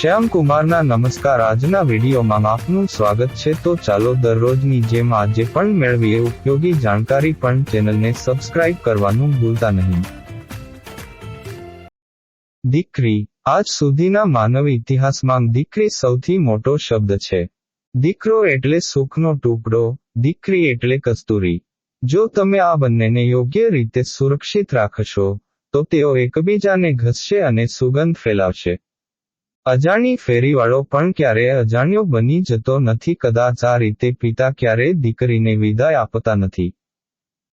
શ્યામ કુમારના નમસ્કાર. આજના વિડીયોમાં આપનું સ્વાગત છે. તો ચાલો દરરોજની જેમ આજે પણ મેળવીએ ઉપયોગી જાણકારી પણ ચેનલને સબસ્ક્રાઇબ કરવાનું ભૂલતા નહીં. દીકરી, આજ સુધીના માનવ ઇતિહાસમાં દીકરી સૌથી મોટો શબ્દ છે. દીકરો એટલે સુખનો ટુકડો, દીકરી એટલે કસ્તુરી. જો તમે આ બંનેને યોગ્ય રીતે સુરક્ષિત રાખશો, તો તેઓ એકબીજાને ઘસશે અને સુગંધ ફેલાવશે. અજાણી ફેરીવાળો પણ ક્યારેય અજાણ્યો બની જતો નથી, કદાચ આ રીતે પિતા ક્યારેય દીકરીને વિદાય આપતા નથી.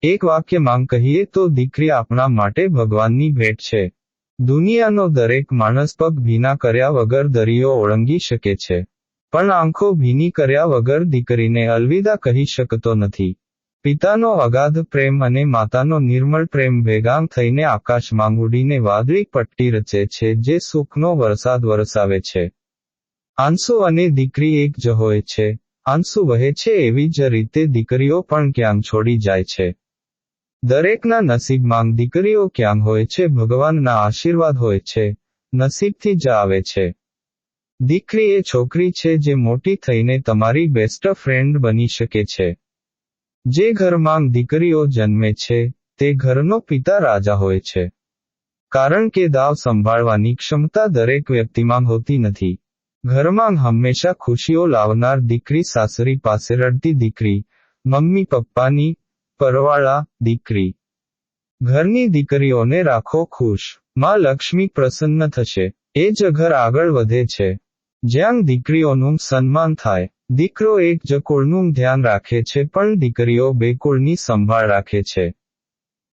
એક વાક્યમાં કહીએ તો, દીકરી આપણા માટે ભગવાનની ભેટ છે. દુનિયાનો દરેક માણસ પગ ભીના કર્યા વગર દરિયો ઓળંગી શકે છે. પણ આંખો ભીની કર્યા વગર દીકરીને અલવિદા કહી શકતો નથી. પિતાનો અગાધ પ્રેમ અને માતાનો નિર્મળ પ્રેમ ભેગામ થઈને આકાશમાં ઉડીને વાદળી પટ્ટી રચે છે, જે સુખનો વરસાદ વરસાવે છે. આંસુ અને દીકરી એક જ હોય છે. આંસુ વહે છે એવી જ રીતે દીકરીઓ પણ ક્યાંક છોડી જાય છે. દરેકના નસીબમાં દીકરીઓ ક્યાંક હોય છે, ભગવાનના આશીર્વાદ હોય છે, નસીબથી જ આવે છે. દીકરી એ છોકરી છે જે મોટી થઈને તમારી બેસ્ટ ફ્રેન્ડ બની શકે છે. જે ઘરમાં દીકરીઓ જન્મે છે, તે ઘરનો પિતા રાજા હોય છે. કારણ કે દાવ સંભાળવાની ક્ષમતા દરેક વ્યક્તિમાં હોતી નથી. ઘરમાં હંમેશા ખુશીઓ લાવનાર દીકરી સાસરી પાસે રડતી દીકરી, મમ્મી પપ્પાની, પરવાળા દીકરી. ઘરની દીકરીઓને રાખો ખુશ. માં લક્ષ્મી પ્રસન્ન થશે. એ જ ઘર આગળ વધે છે. જ્યાં દીકરીઓનું સન્માન થાય. દીકરો એક જ કુળનું ધ્યાન રાખે છે, પણ દીકરીઓ બે કુળની સંભાળ રાખે છે.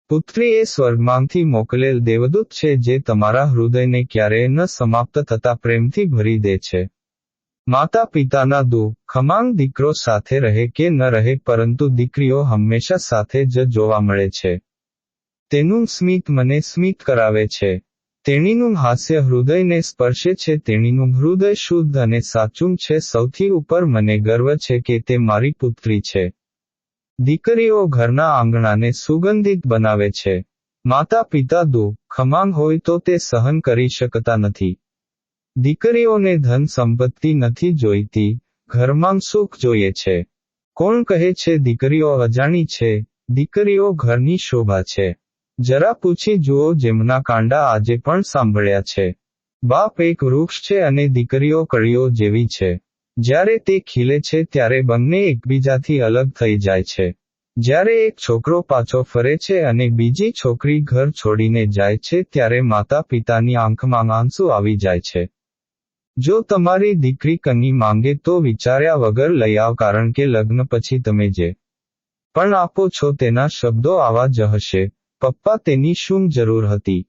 પુત્રી એ સ્વર્ગમાંથી મોકલેલ દેવદૂત છે, જે તમારા હૃદયને ક્યારેય ન સમાપ્ત થતા પ્રેમથી ભરી દે છે. માતા પિતાના દુઃખ, ખમાંગ દીકરો સાથે રહે કે ન રહે, પરંતુ દીકરીઓ હંમેશા સાથે જ જોવા મળે છે. તેનું સ્મિત મને સ્મિત કરાવે છે. તેણીનું હાસ્ય હૃદયને સ્પર્શે છે, તેણીનું હૃદય શુદ્ધ અને સાચું છે. સૌથી ઉપર મને ગર્વ છે કે તે મારી પુત્રી છે. દીકરીઓ ઘરના આંગણાને સુગંધિત બનાવે છે. માતા પિતા દુઃખ ખમાંગ હોય તો તે સહન કરી શકતા નથી. દીકરીઓને ધન સંપત્તિ નથી જોઈતી, ઘરમાં સુખ જોઈએ છે. કોણ કહે છે, દીકરીઓ અજાણી છે, દીકરીઓ ઘરની શોભા છે. જરા પૂછી જુઓ જેમના કાંડા આજે પણ સાંભળ્યા છે. બાપ એક વૃક્ષ છે અને દીકરીઓ કળીઓ જેવી છે. જ્યારે તે ખીલે છે ત્યારે બંને એકબીજાથી અલગ થઈ જાય છે. જ્યારે એક છોકરો પાછો ફરે છે અને બીજી છોકરી ઘર છોડીને જાય છે ત્યારે માતા પિતાની આંખમાં આંસુ આવી જાય છે. જો તમારી દીકરી કની માંગે તો વિચાર્યા વગર લઈ આવ કારણ કે લગ્ન પછી તમે જે પણ આપો છો તેના શબ્દો આવા જ હશે. પપ્પા તેની શું જરૂર હતી?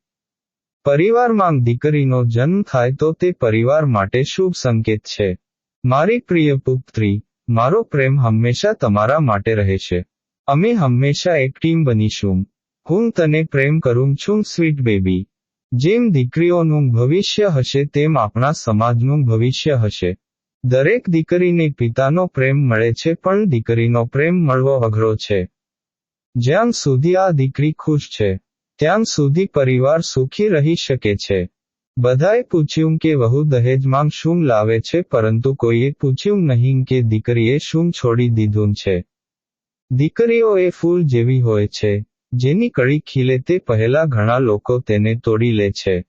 પરિવારમાં દીકરીનો જન્મ થાય તો તે પરિવાર માટે શુભ સંકેત છે. મારી પ્રિય પુત્રી, મારો પ્રેમ હંમેશા તમારા માટે રહેશે અમે હંમેશા એક ટીમ બનીશું. હું તને પ્રેમ કરું છું, સ્વીટ બેબી. જેમ દીકરીઓનું ભવિષ્ય હશે તેમ આપણા સમાજનું ભવિષ્ય હશે. દરેક દીકરીને પિતાનો પ્રેમ મળે છે, પણ દીકરીનો પ્રેમ મળવો અઘરો છે. જ્યાં સુધી આ દીકરી ખુશ છે, ત્યાં સુધી પરિવાર સુખી રહી શકે છે. બધાએ પૂછ્યું કે વહુ દહેજમાં શું લાવે છે, પરંતુ કોઈએ પૂછ્યું નહીં કે દીકરીએ શું છોડી દીધું છે. દીકરીઓ એ ફૂલ જેવી હોય છે, જેની કળી ખીલે તે પહેલા ઘણા લોકો તેને તોડી લે છે.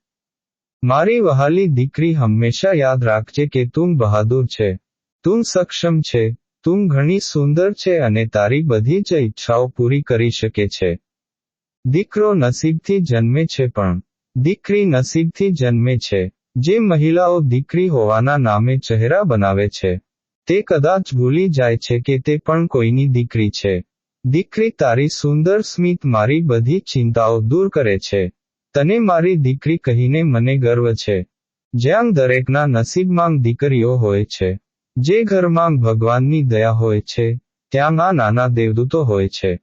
મારી વહાલી દીકરી હંમેશા યાદ રાખજે કે તું બહાદુર છે, તું સક્ષમ છે તું ઘણી સુંદર છે અને તારી બધી જ ઈચ્છાઓ પૂરી કરી શકે છે. દીકરો નસીબથી જન્મે છે પણ. દીકરી નસીબથી જન્મે છે. જે મહિલાઓ દીકરી હોવાના નામે ચહેરા બનાવે છે. તે કદાચ ભૂલી જાય છે કે તે પણ કોઈની દીકરી છે. દીકરી તારી સુંદર સ્મિત મારી બધી ચિંતાઓ દૂર કરે છે. તને મારી દીકરી કહીને મને ગર્વ છે. જ્યાં દરેકના નસીબમાં દીકરીઓ હોય છે. જે ઘરમાં ભગવાનની દયા હોય છે ત્યાં નાના દેવદૂતો હોય છે.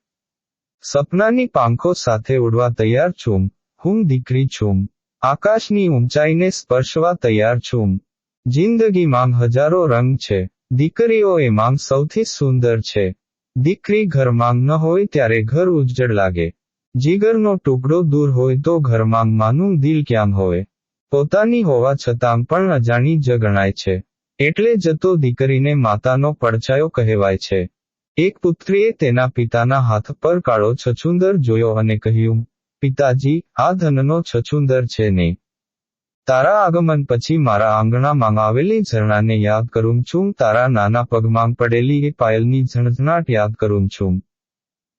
સપનાની પાંખો સાથે ઉડવા તૈયાર છું, હું દીકરી છું. આકાશની ઊંચાઈને સ્પર્શવા તૈયાર છું. જિંદગીમાં હજારો રંગ છે, દીકરીઓ એમાં સૌથી સુંદર છે. દીકરી ઘરમાં ન હોય ત્યારે ઘર ઉજ્જડ લાગે. જીગરનો ટુકડો દૂર હોય તો ઘરમાં માનું દિલ ક્યાં હોય. પોતાની હોવા છતાં પણ અજાણી જ ગણાય છે. એટલે જતો દીકરીને માતાનો પડછાયો કહેવાય છે. એક પુત્રીએ તેના પિતાના હાથ પર કાળો છછુંદર જોયો અને કહ્યું, પિતાજી, આ ધનનો છછુંદર છે ને. તારા આગમન પછી મારા આંગણામાં આવેલી ઝરણાને યાદ કરું છું, તારા નાના પગમાં પડેલી એ પાયલની ઝણઝણાટ યાદ કરું છું.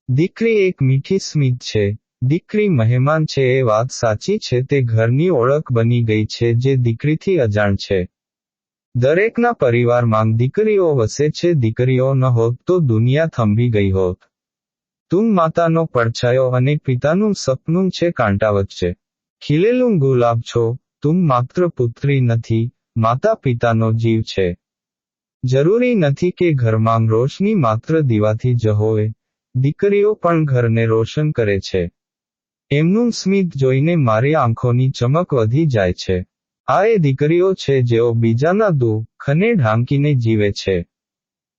દીકરી એક મીઠી સ્મિત છે. દીકરી મહેમાન છે, એ વાત સાચી છે, તે ઘરની ઓળખ બની ગઈ છે, જે દીકરીથી અજાણ છે. દરેકના પરિવારમાં દીકરીઓ વસે છે, દીકરીઓ ન હોત તો દુનિયા થંભી ગઈ હોત. તું માતાનો પડછાયો અને પિતાનું સપનું છે કાંટા વચ્ચે ખીલેલું ગુલાબ છો તું માત્ર પુત્રી નથી, માતા પિતાનો જીવ છે. જરૂરી નથી કે ઘરમાં રોશની માત્ર દીવાથી જ હોય દીકરીઓ પણ ઘરને રોશન કરે છે. એમનું સ્મિત જોઈને મારી આંખોની ચમક વધી જાય છે. આ એ દીકરીઓ છે જેઓ બીજાના દુઃખને ઢાંકીને જીવે છે.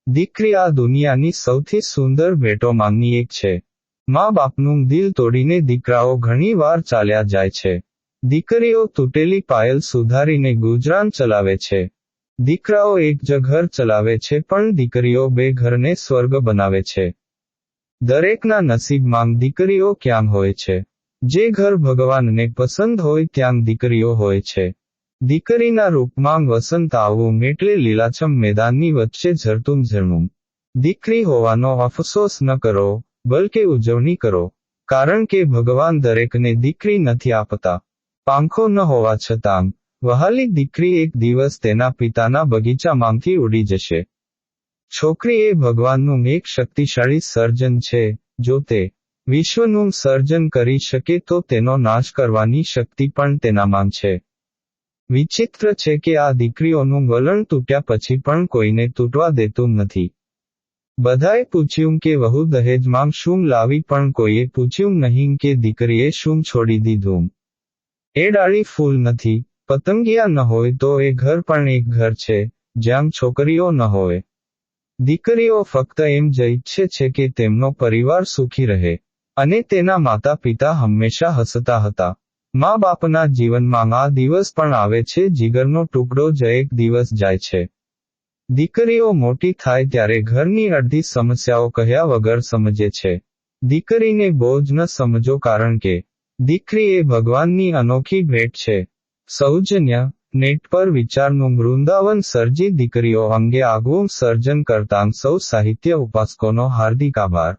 દીકરી આ દુનિયાની સૌથી સુંદર ભેટોમાંની એક છે. મા બાપનું દિલ તોડીને દીકરાઓ ઘણી વાર ચાલ્યા જાય છે. દીકરીઓ તૂટેલી પાયલ સુધારીને ગુજરાન ચલાવે છે. દીકરાઓ એક જ ઘર ચલાવે છે પણ દીકરીઓ બે ઘરને સ્વર્ગ બનાવે છે. દરેકના નસીબમાં દીકરીઓ ક્યાં હોય છે? જે ઘર ભગવાનને પસંદ હોય ત્યાં દીકરીઓ હોય છે. દીકરીના રૂપમાં વસંત આવવું એટલે લીલાછમ મેદાનની વચ્ચે ઝરતું ઝરણું. દીકરી હોવાનો અફસોસ ન કરો, બલકે ઉજવણી કરો, કારણ કે ભગવાન દરેકને દીકરી નથી આપતા. પાંખો ન હોવા છતાં, વહાલી દીકરી એક દિવસ તેના પિતાના બગીચામાંથી ઉડી જશે. છોકરી એ ભગવાનનું એક શક્તિશાળી સર્જન છે, જો તે વિશ્વનું સર્જન કરી શકે તો તેનો નાશ કરવાની શક્તિ પણ તેનામાં છે. વિચિત્ર છે કે આ દીકરીઓનું વલણ તૂટ્યા પછી પણ કોઈને તૂટવા દેતું નથી. બધાએ પૂછ્યું કે વહુ દહેજમાં શું લાવી પણ કોઈએ પૂછ્યું નહીં કે દીકરીએ શું છોડી દીધું. એ ડાળી ફૂલ નથી, પતંગિયા ન હોય તો એ ઘર પણ એક ઘર છે, જ્યાં છોકરીઓ ન હોય. દીકરીઓ ફક્ત એમ જ ઈચ્છે છે કે તેમનો પરિવાર સુખી રહે, અને તેના માતા પિતા હંમેશા હસતા હતા. મા બાપના જીવનમાં આ દિવસ પણ આવે છે, જીગરનો ટુકડો જ એક દિવસ જાય છે. દીકરીઓ મોટી થાય ત્યારે ઘરની અડધી સમસ્યાઓ કહ્યા વગર સમજે છે. દીકરીને બોજ ન સમજો કારણ કે, દીકરી એ ભગવાનની અનોખી ભેટ છે. સૌજન્ય, નેટ પર વિચારનું વૃંદાવન સર્જી દીકરીઓ અંગે આગવું સર્જન કરતાં સૌ સાહિત્ય ઉપાસકોનો હાર્દિક આભાર.